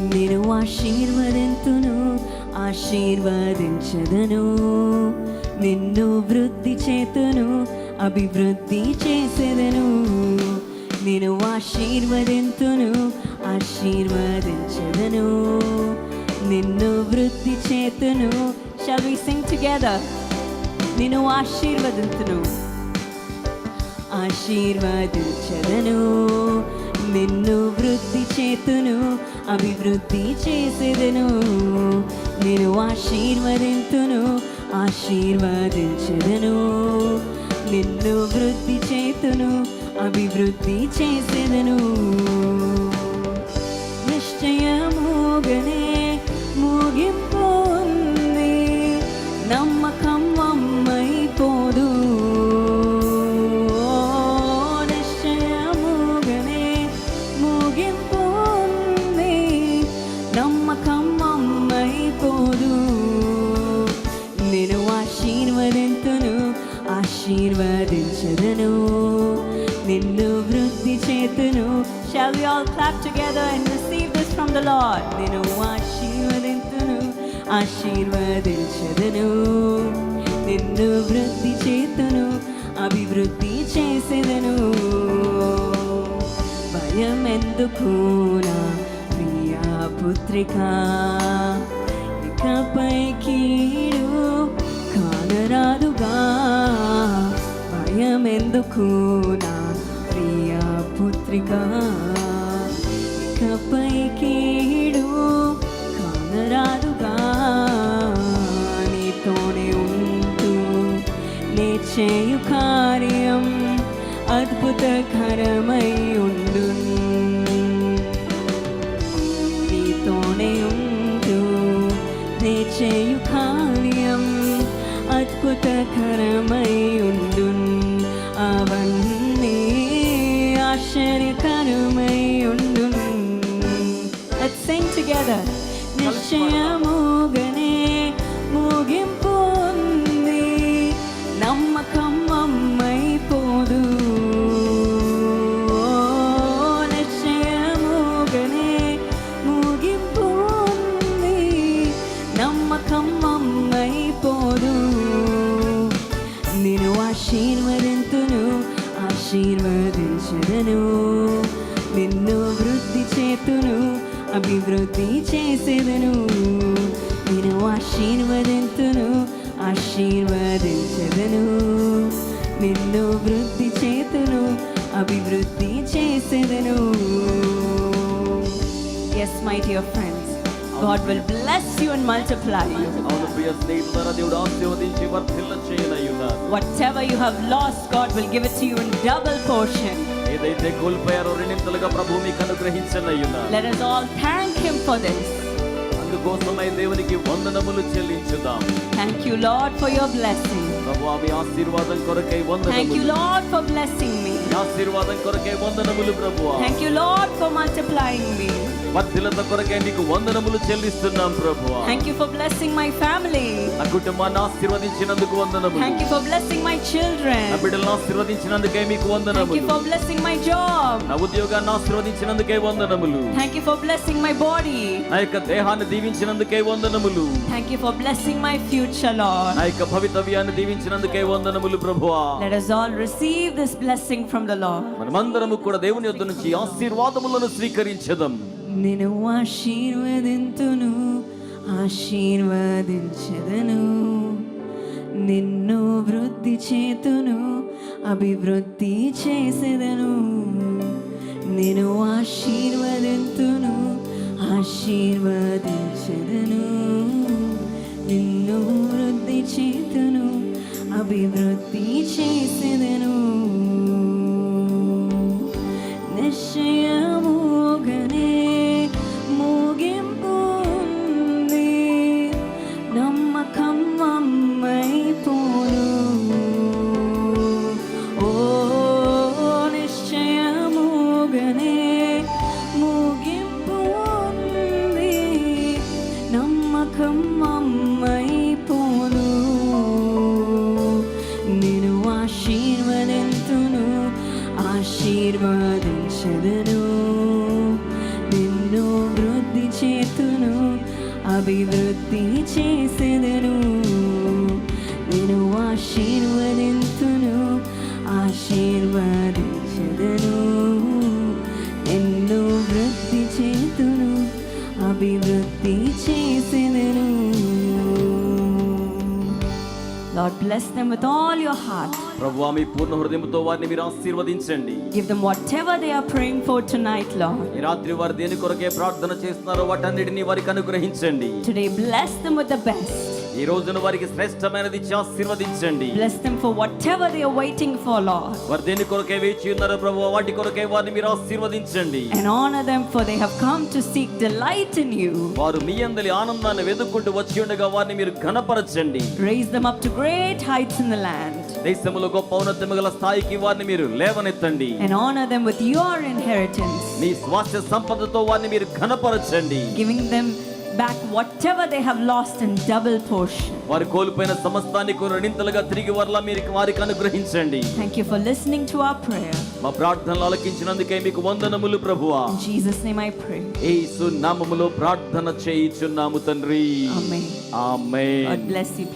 నేను ఆశీర్వదింతును ఆశీర్వదించదను నిన్ను వృద్ధి చేతును అభివృద్ధి చేసేదను. నేను ఆశీర్వదింతును ఆశీర్వదించదను. నిన్ను వృద్ధి చేతును షల్ వి సింగ్ టుగెదర్ నిన్ను ఆశీర్వదింతును ఆశీర్వదించదను. నిన్ను వృద్ధి చేతును అభివృద్ధి చేసేదను. నేను ఆశీర్వదింతును ఆశీర్వదించదను. నిన్ను వృద్ధి చేతును అభివృద్ధి చేసేదను. నిశ్చయముగనే ముగింపు ఉంది నమ్మ ఆశీర్వదించదను నిన్ను వృద్ధి చేతును Shall we all clap together and receive this from the Lord? నేను ఆశీర్వదింతును ఆశీర్వదించదను నిన్ను వృద్ధి చేతును అభివృద్ధి చేసేదను భయం ఎందుకు నా ప్రియా పుత్రిక ఇకపై కీడు కానరాదుగా భయం ఎందుకు నా ప్రియ పుత్రిక? ఇకపై కీడు కానరాదుగా. నీతోనే ఉంటూ నే చేయు కార్యం అద్భుతకరమై ఉండు. Nishanil Karumai Undun. Let's sing together. Nishayamogan. ఆశీర్వదించదను నిన్ను వృద్ధి చేతును అభివృద్ధి చేసేదను. నేను ఆశీర్వదింతును ఆశీర్వదించదను. నిన్ను వృద్ధి చేతును అభివృద్ధి చేసేదను. Yes my dear friend God will bless you and multiply you అవును ప్రియ స్నేహితులారా దేవుడు ఆశీర్వదించి వర్ధిల్ల చేయనయ్యున్నారు Whatever you have lost, God will give it to you in double portion. ఏదైతే కోల్పోయారో రెండింతలుగా ప్రభు మీకు అనుగ్రహించనయ్యున్నారు Let us all thank Him for this. అందుకోసమై దేవునికి వందనములు చెల్లించుదాం Thank you, Lord, for your blessing. ప్రభు మీ ఆశీర్వాదం కొరకై Thank you, వందనములు Lord, for blessing me. మీ ఆశీర్వాదం కొరకై వందనములు ప్రభు Thank you, Lord, for multiplying me. వర్ధిలత కొరకై నీకు వందనములు చెల్లిస్తున్నాం ప్రభు Thank you for blessing my family. నా కుటుంబాన్ని ఆశీర్వదించినందుకు వందనములు Thank you for blessing my నా children. బిడ్డలను ఆశీర్వదించినందుకే మీకు Thank you వందనములు for blessing my job. నా ఉద్యోగాన్ని ఆశీర్వదించినందుకే వందనములు Thank you for blessing my body. నా యొక్క దేహాన్ని దీవించినందుకే వందనములు. You for blessing my future, Lord. నా యొక్క భవితవ్యాన్ని దీవించినందుకే వందనములు ప్రభువా. Let us all receive this blessing from the Lord. మనమందరము కూడా దేవుని యొద్ద నుంచి ఆశీర్వాదములను స్వీకరించదాం. నేను ఆశీర్వదింతును ఆశీర్వదించదను. నిన్ను వృద్ధి చేతును అభివృద్ధి చేసేదను. నేను ఆశీర్వదింతును ആശീർവദിച്ചതനു നിന്നു വൃദ്ധിച്ചു ఆస్వాదించదను నిన్ను వృద్ధి చేతును అభివృద్ధి చేసేదను. నేను ఆశీర్వదింతును ఆశీర్వదించదను. నిన్ను వృద్ధి చేతును అభివృద్ధి చేసేదను. Lord, bless them with all your heart. ప్రభు మీ పూర్ణ హృదయంతో వారిని మీరు ఆశీర్వదించండి Give them whatever they are praying for tonight, Lord. ఈ రాత్రి వారు దేని కొరకే ప్రార్థన చేస్తున్నారో వాటన్నిటిని వారికి అనుగ్రహించండి Today, bless them with the best. ఈ రోజున వారికి శ్రేష్టమైనది ఇచ్చి ఆశీర్వదించండి Bless them for whatever they are waiting for, Lord. వారు దేని కొరకే వేచి ఉన్నారో ప్రభు వాటి కొరకే వారిని మీరు ఆశీర్వదించండి And honor them, for they have come to seek delight in you. వారు మీ అందరి ఆనందాన్ని వెతుక్కుంటూ వచ్చి ఉండగా వారిని మీరు ఘనపరచండి Raise them up to great heights in the land. దేశములో గొప్ప ఉన్నతము గల స్థాయికి వారిని మీరు లేవనెత్తండి And honor them with your inheritance. మీ స్వాస్థ్య సంపదతో వారిని మీరు ఘనపరచండి Giving them back whatever they have lost in double portion. వారు కోల్పోయిన సమస్తాన్ని కొన్ని రెండింతలుగా తిరిగి వరలా మీరు వారికి అనుగ్రహించండి Thank you for listening to our prayer. మా ప్రార్థనలు ఆలకించినందుకే మీకు వందనములు ప్రభువా In Jesus' name I pray. యేసు నామములో ప్రార్థన చేయుచున్నాము తండ్రి Amen. Amen God bless you.